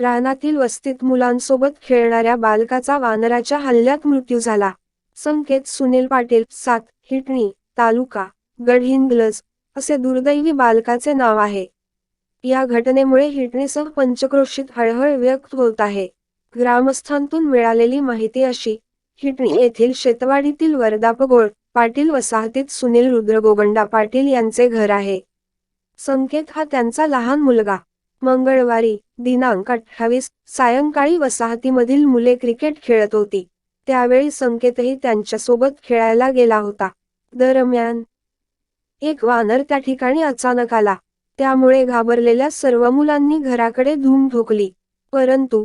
रानातील वस्तीत मुलांसोबत खेळणाऱ्या बालकाचा वानराच्या हल्ल्यात मृत्यू झाला. संकेत सुनील पाटील सात हिटणी तालुका गडहिंग्लज असे दुर्दैवी बालकाचे नाव आहे. या घटनेमुळे हिटणीसह पंचक्रोशीत हळहळ व्यक्त होत आहे. ग्रामस्थांतून मिळालेली माहिती अशी हिटणी येथील शेतवाडीतील वरदापगोळ पाटील वसाहतीत सुनील रुद्रगोगंडा पाटील यांचे घर आहे. संकेत हा त्यांचा लहान मुलगा. मंगळवारी दिनांक अठ्ठावीस सायंकाळी वसाहतीमधील मुले क्रिकेट खेळत होती. त्यावेळी संकेतही त्यांच्यासोबत खेळायला गेला होता. दरम्यान एक वानर त्या ठिकाणी अचानक आला. त्यामुळे घाबरलेल्या सर्व मुलांनी घराकडे धूम ठोकली. परंतु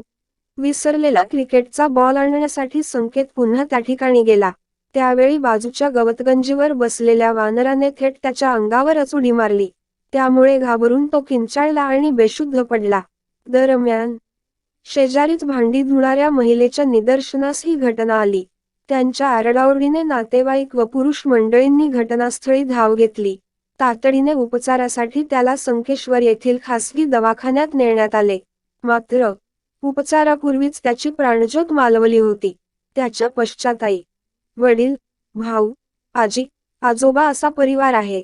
विसरलेला क्रिकेटचा बॉल आणण्यासाठी संकेत पुन्हा त्या ठिकाणी गेला. त्यावेळी बाजूच्या गवतगंजीवर बसलेल्या वानराने थेट त्याच्या अंगावरच उडी मारली. त्यामुळे घाबरून तो किंचाळला आणि बेशुद्ध पडला. दरम्यान शेजारीत भांडी धुणाऱ्या महिलेच्या निदर्शनास ही घटना आली. त्यांच्या आरडाओरडीने नातेवाईक व पुरुष मंडळींनी घटनास्थळी धाव घेतली. तातडीने उपचारासाठी त्याला संकेश्वर येथील खासगी दवाखान्यात नेण्यात आले. मात्र उपचारापूर्वीच त्याची प्राणज्योत मालवली होती. त्याच्या पश्चाताई वडील भाऊ आजी आजोबा असा परिवार आहे.